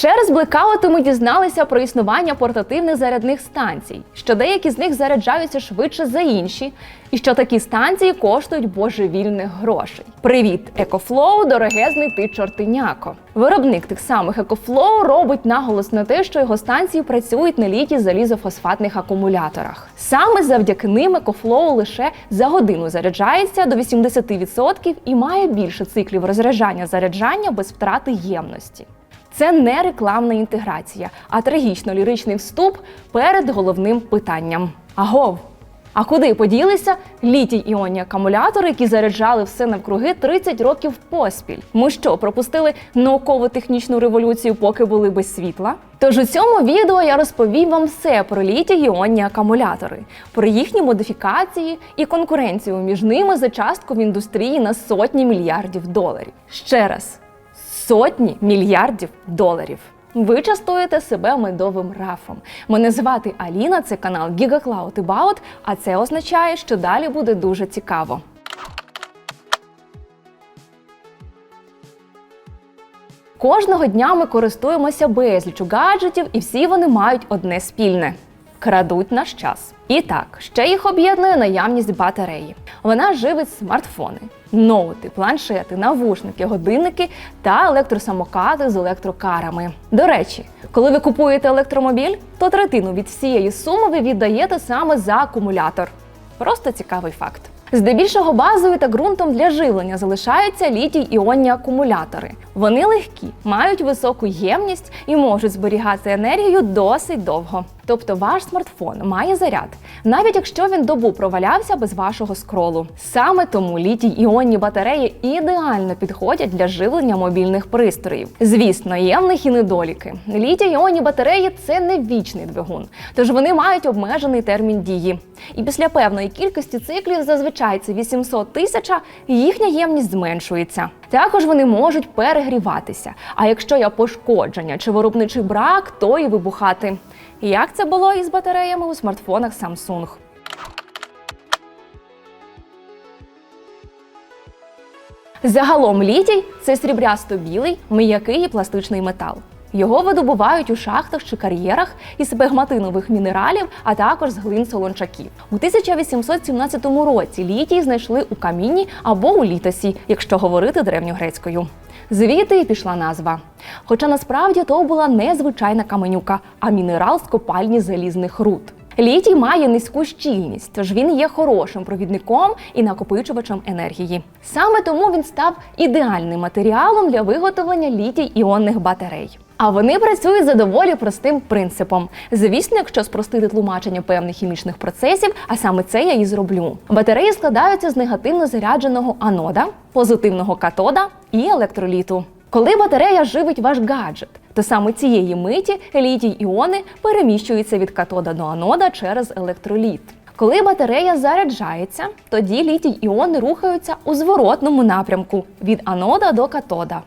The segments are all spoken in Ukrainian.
Через блекаути ми дізналися про існування портативних зарядних станцій, що деякі з них заряджаються швидше за інші, і що такі станції коштують божевільних грошей. Привіт, Екофлоу, дорогезний ти чортиняко. Виробник тих самих Екофлоу робить наголос на те, що його станції працюють на літій залізофосфатних акумуляторах. Саме завдяки ним Екофлоу лише за годину заряджається до 80% і має більше циклів розряджання заряджання без втрати ємності. Це не рекламна інтеграція, а трагічно-ліричний вступ перед головним питанням. Агов! А куди поділися літій іонні акумулятори, які заряджали все навкруги 30 років поспіль? Ми що, пропустили науково-технічну революцію, поки були без світла? Тож у цьому відео я розповім вам все про літій іонні акумулятори, про їхні модифікації і конкуренцію між ними за частку в індустрії на сотні мільярдів доларів. Ще раз сотні мільярдів доларів. Ви частуєте себе медовим рафом. Мене звати Аліна, це канал GigaCloud About, а це означає, що далі буде дуже цікаво. Кожного дня ми користуємося безлічу гаджетів, і всі вони мають одне спільне крадуть наш час. І так, ще їх об'єднує наявність батареї. Вона живить смартфони, ноути, планшети, навушники, годинники та електросамокати з електрокарами. До речі, коли ви купуєте електромобіль, то третину від всієї суми ви віддаєте саме за акумулятор. Просто цікавий факт. Здебільшого базою та ґрунтом для живлення залишаються літій іонні акумулятори. Вони легкі, мають високу ємність і можуть зберігати енергію досить довго. Тобто ваш смартфон має заряд, навіть якщо він добу провалявся без вашого скролу. Саме тому літій іонні батареї ідеально підходять для живлення мобільних пристроїв. Звісно, є в них і недоліки. Літій іонні батареї це не вічний двигун, тож вони мають обмежений термін дії. І після певної кількості циклів, зазвичай це 800 тисяч, їхня ємність зменшується. Також вони можуть перегріватися. А якщо є пошкодження чи виробничий брак, то і вибухати. Як це було із батареями у смартфонах Samsung? Загалом літій це срібрясто-білий, м'який і пластичний метал. Його видобувають у шахтах чи кар'єрах із пегматинових мінералів, а також з глин солончаків. У 1817 році літій знайшли у камінні або у літосі, якщо говорити древньогрецькою. Звідти і пішла назва. Хоча насправді то була не звичайна каменюка, а мінерал з копальні залізних руд. Літій має низьку щільність, тож він є хорошим провідником і накопичувачем енергії. Саме тому він став ідеальним матеріалом для виготовлення літій іонних батарей. А вони працюють за доволі простим принципом. Звісно, якщо спростити тлумачення певних хімічних процесів, а саме це я і зроблю. Батареї складаються з негативно зарядженого анода, позитивного катода і електроліту. Коли батарея живить ваш гаджет, то саме цієї миті літій іони переміщуються від катода до анода через електроліт. Коли батарея заряджається, тоді літій іони рухаються у зворотному напрямку від анода до катода.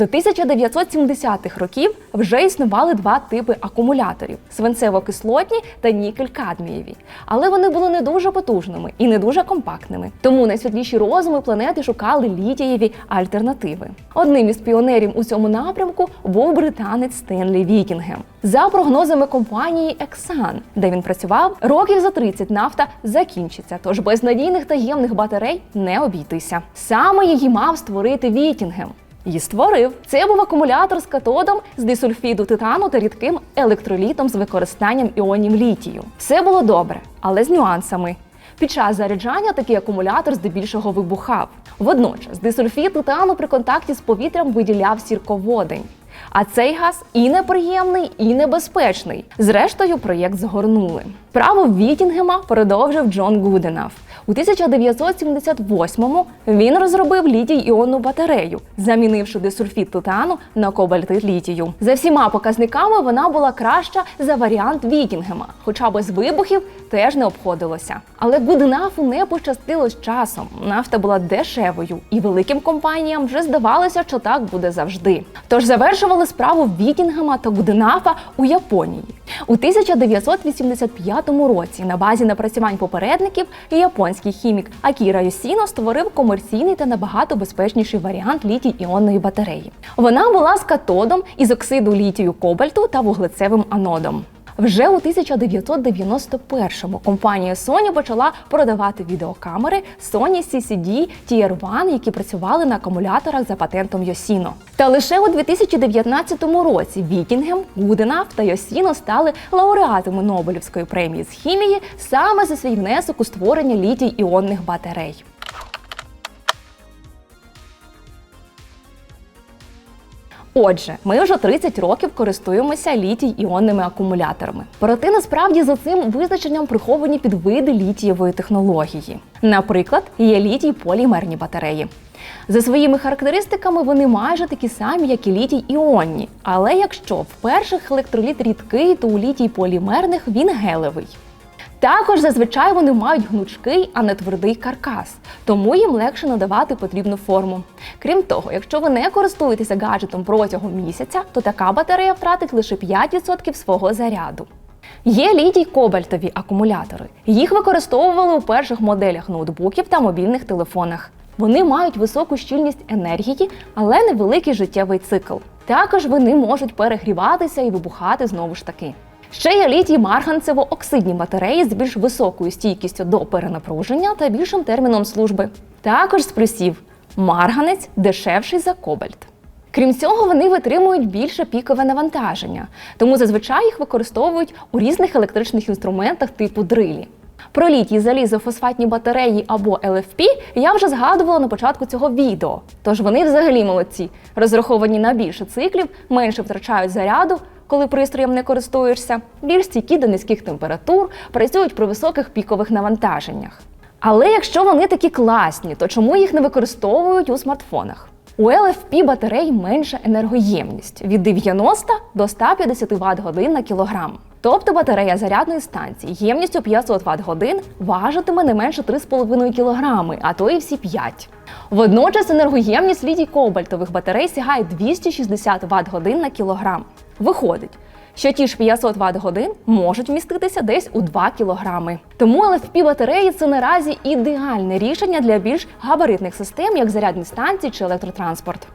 До 1970-х років вже існували два типи акумуляторів: свинцево-кислотні та нікель-кадмієві. Але вони були не дуже потужними і не дуже компактними. Тому найсвітліші розуми планети шукали літієві альтернативи. Одним із піонерів у цьому напрямку був британець Стенлі Вікінгем. За прогнозами компанії Exxon, де він працював, років за 30 нафта закінчиться, тож без надійних таємних батарей не обійтися. Саме її мав створити Вікінгем. Її створив. Це був акумулятор з катодом з дисульфіду титану та рідким електролітом з використанням іонів літію. Все було добре, але з нюансами. Під час заряджання такий акумулятор здебільшого вибухав. Водночас дисульфід титану при контакті з повітрям виділяв сірководень. А цей газ і неприємний, і небезпечний. Зрештою, проєкт згорнули. Право Вітінгема продовжив Джон Гуденаф. У 1978-му він розробив літій іонну батарею, замінивши дисульфід титану на кобальтит літію. За всіма показниками вона була краща за варіант Вікінгема, хоча без вибухів теж не обходилося. Але Гуденафу не пощастило з часом. Нафта була дешевою, і великим компаніям вже здавалося, що так буде завжди. Тож завершували справу Вікінгема та Гуденафа у Японії. У 1985 році на базі напрацювань попередників японський хімік Акіра Йосіно створив комерційний та набагато безпечніший варіант літій-іонної батареї. Вона була з катодом із оксиду літію кобальту та вуглецевим анодом. Вже у 1991-му компанія Sony почала продавати відеокамери Sony CCD TR1, які працювали на акумуляторах за патентом Йосіно. Та лише у 2019 році Вікінгем, Гуденав та Йосіно стали лауреатами Нобелівської премії з хімії саме за свій внесок у створення літій-іонних батарей. Отже, ми вже 30 років користуємося літій-іонними акумуляторами. Проте насправді за цим визначенням приховані підвиди літієвої технології. Наприклад, є літій-полімерні батареї. За своїми характеристиками вони майже такі самі, як і літій-іонні. Але якщо в перших електроліт рідкий, то у літій-полімерних він гелевий. Також зазвичай вони мають гнучкий, а не твердий каркас, тому їм легше надавати потрібну форму. Крім того, якщо ви не користуєтеся гаджетом протягом місяця, то така батарея втратить лише 5% свого заряду. Є літій кобальтові акумулятори. Їх використовували у перших моделях ноутбуків та мобільних телефонах. Вони мають високу щільність енергії, але невеликий життєвий цикл. Також вони можуть перегріватися і вибухати знову ж таки. Ще є літій марганцево-оксидні батареї з більш високою стійкістю до перенапруження та більшим терміном служби. Також з плюсів марганець дешевший за кобальт. Крім цього, вони витримують більше пікове навантаження, тому зазвичай їх використовують у різних електричних інструментах типу дрилі. Про літій залізофосфатні батареї або LFP я вже згадувала на початку цього відео. Тож вони взагалі молодці, розраховані на більше циклів, менше втрачають заряду, коли пристроєм не користуєшся, більш стійкі до низьких температур, працюють при високих пікових навантаженнях. Але якщо вони такі класні, то чому їх не використовують у смартфонах? У LFP батарей менша енергоємність від 90 до 150 Вт годин на кілограм. Тобто батарея зарядної станції ємністю 500 Вт годин важитиме не менше 3,5 кг, а то і всі 5. Водночас енергоємність літій кобальтових батарей сягає 260 Вт годин на кілограм. Виходить, що ті ж 500 Вт годин можуть вміститися десь у 2 кілограми. Тому LFP батареї це наразі ідеальне рішення для більш габаритних систем, як зарядні станції чи електротранспорт.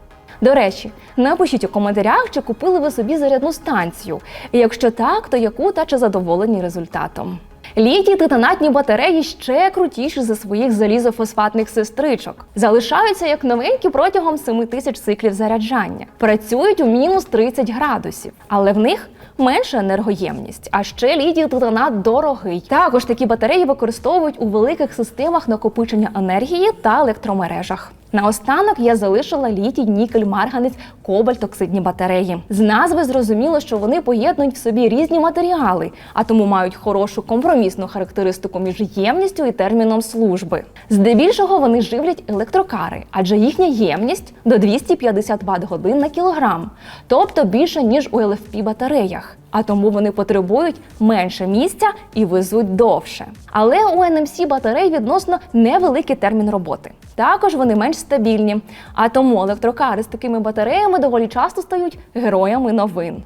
До речі, напишіть у коментарях, чи купили ви собі зарядну станцію. І якщо так, то яку та чи задоволені результатом. Літій титанатні батареї ще крутіші за своїх залізофосфатних сестричок. Залишаються як новенькі протягом 7 тисяч циклів заряджання. Працюють у мінус 30 градусів, але в них менша енергоємність. А ще літій титанат дорогий. Також такі батареї використовують у великих системах накопичення енергії та електромережах. Наостанок я залишила літій, нікель, марганець, кобальт, оксидні батареї. З назви зрозуміло, що вони поєднують в собі різні матеріали, а тому мають хорошу компромісну характеристику між ємністю і терміном служби. Здебільшого вони живлять електрокари, адже їхня ємність до 250 Вт годин на кілограм, тобто більше ніж у LFP батареях. А тому вони потребують менше місця і везуть довше. Але у NMC батарей відносно невеликий термін роботи. Також вони менш стабільні, а тому електрокари з такими батареями доволі часто стають героями новин.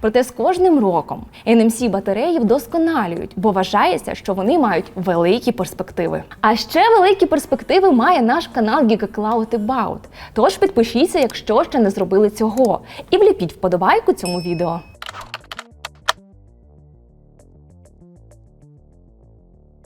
Проте з кожним роком NMC батареї вдосконалюють, бо вважається, що вони мають великі перспективи. А ще великі перспективи має наш канал GigaCloud About. Тож підпишіться, якщо ще не зробили цього, і вліпіть вподобайку цьому відео.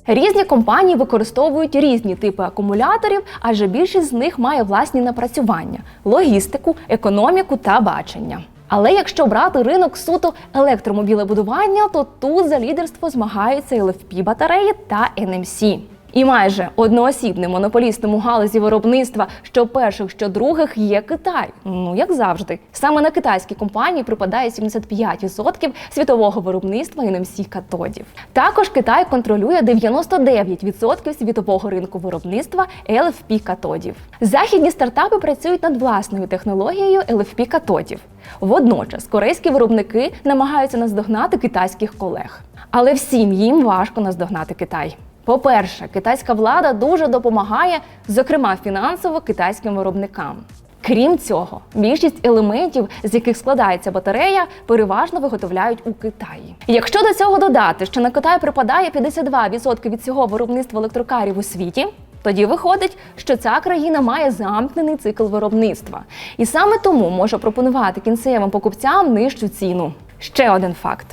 Різні компанії використовують різні типи акумуляторів, адже більшість з них має власні напрацювання, логістику, економіку та бачення. Але якщо брати ринок суто електромобілебудування, то тут за лідерство змагаються LFP батареї та NMC. І майже одноосібним монополістом у галузі виробництва що перших, що других є Китай. Ну як завжди, саме на китайські компанії припадає 75% світового виробництва NMC катодів. Також Китай контролює 99% світового ринку виробництва LFP катодів. Західні стартапи працюють над власною технологією LFP катодів. Водночас корейські виробники намагаються наздогнати китайських колег. Але всім їм важко наздогнати Китай. По-перше, китайська влада дуже допомагає, зокрема фінансово, китайським виробникам. Крім цього, більшість елементів, з яких складається батарея, переважно виготовляють у Китаї. Якщо до цього додати, що на Китай припадає 52% від всього виробництва електрокарів у світі. Тоді виходить, що ця країна має замкнений цикл виробництва, і саме тому може пропонувати кінцевим покупцям нижчу ціну. Ще один факт: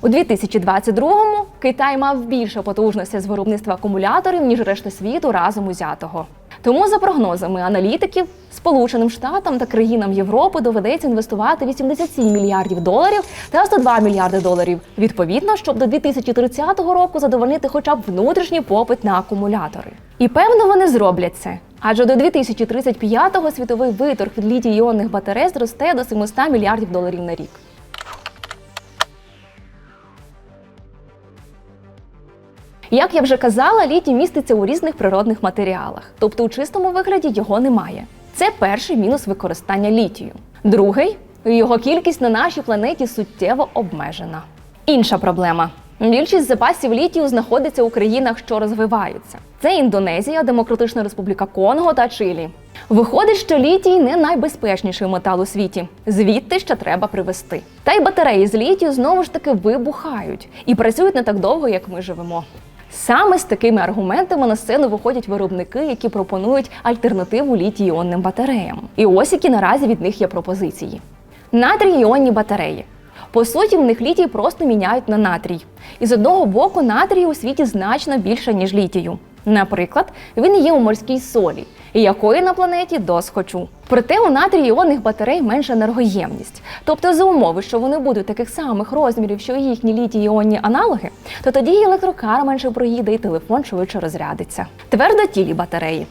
у 2022-му Китай мав більше потужності з виробництва акумуляторів ніж решта світу разом узятого. Тому, за прогнозами аналітиків, Сполученим Штатам та країнам Європи доведеться інвестувати 87 мільярдів доларів та 102 мільярди доларів, відповідно, щоб до 2030 року задовольнити хоча б внутрішній попит на акумулятори. І певно вони зроблять це. Адже до 2035-го світовий виторг від літій-іонних батарей зросте до 700 мільярдів доларів на рік. Як я вже казала, літій міститься у різних природних матеріалах, тобто у чистому вигляді його немає. Це перший мінус використання літію. Другий його кількість на нашій планеті суттєво обмежена. Інша проблема. Більшість запасів літію знаходиться у країнах, що розвиваються. Це Індонезія, Демократична Республіка Конго та Чилі. Виходить, що літій не найбезпечніший метал у світі. Звідти ще треба привезти. Та й батареї з літію знову ж таки вибухають і працюють не так довго, як ми живемо. Саме з такими аргументами на сцену виходять виробники, які пропонують альтернативу літій-іонним батареям. І ось які наразі від них є пропозиції. Натрій-іонні батареї. По суті, в них літій просто міняють на натрій. І з одного боку, натрію у світі значно більше, ніж літію. Наприклад, він є у морській солі, і якої на планеті досхочу. Проте у натрій іонних батарей менша енергоємність. Тобто, за умови, що вони будуть таких самих розмірів, що і їхні літій-іонні аналоги, то тоді і електрокар менше проїде, і телефон швидше розрядиться. Твердотілі батареї.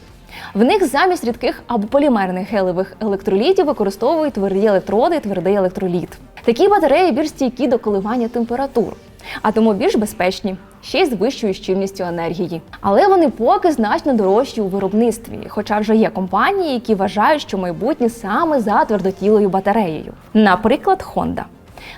В них замість рідких або полімерних гелевих електролітів використовують тверді електроди і твердий електроліт. Такі батареї більш стійкі до коливання температур, а тому більш безпечні, ще й з вищою щільністю енергії. Але вони поки значно дорожчі у виробництві, хоча вже є компанії, які вважають, що майбутнє саме за твердотілою батареєю. Наприклад, Honda.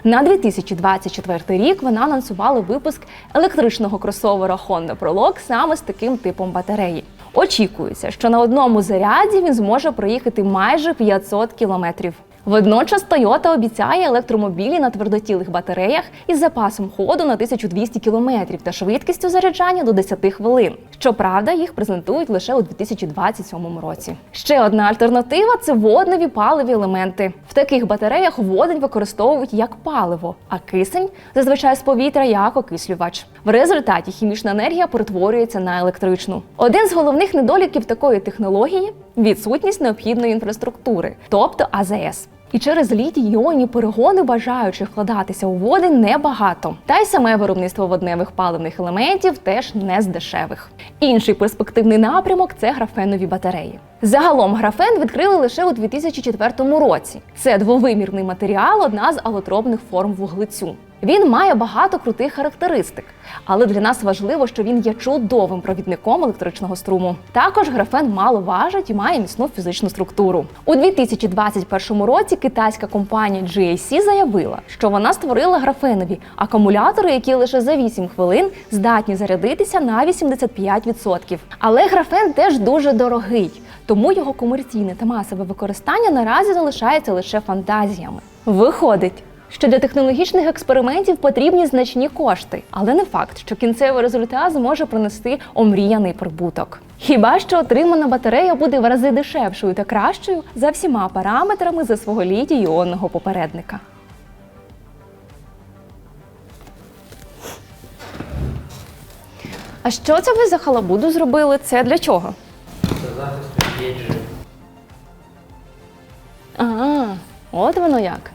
На 2024 рік вона анонсувала випуск електричного кросовера Honda Prolog саме з таким типом батареї. Очікується, що на одному заряді він зможе проїхати майже 500 кілометрів. Водночас Toyota обіцяє електромобілі на твердотілих батареях із запасом ходу на 1200 кілометрів та швидкістю заряджання до 10 хвилин. Щоправда, їх презентують лише у 2027 році. Ще одна альтернатива це водневі паливі елементи. В таких батареях водень використовують як паливо, а кисень зазвичай з повітря як окислювач. В результаті хімічна енергія перетворюється на електричну. Один з головних недоліків такої технології відсутність необхідної інфраструктури, тобто АЗС. І через літій перегони бажаючих вкладатися у водень небагато. Та й саме виробництво водневих паливних елементів теж не з дешевих. Інший перспективний напрямок це графенові батареї. Загалом графен відкрили лише у 2004 році. Це двовимірний матеріал, одна з алотропних форм вуглецю. Він має багато крутих характеристик, але для нас важливо, що він є чудовим провідником електричного струму. Також графен мало важить і має міцну фізичну структуру. У 2021 році китайська компанія GAC заявила, що вона створила графенові акумулятори, які лише за 8 хвилин здатні зарядитися на 85%. Але графен теж дуже дорогий, тому його комерційне та масове використання наразі залишається лише фантазіями. Виходить, що для технологічних експериментів потрібні значні кошти, але не факт, що кінцевий результат зможе принести омріяний прибуток. Хіба що отримана батарея буде в рази дешевшою та кращою за всіма параметрами за свого літій іонного попередника. А що це ви за халабуду зробили? Це для чого? Це захист від. А, от воно як.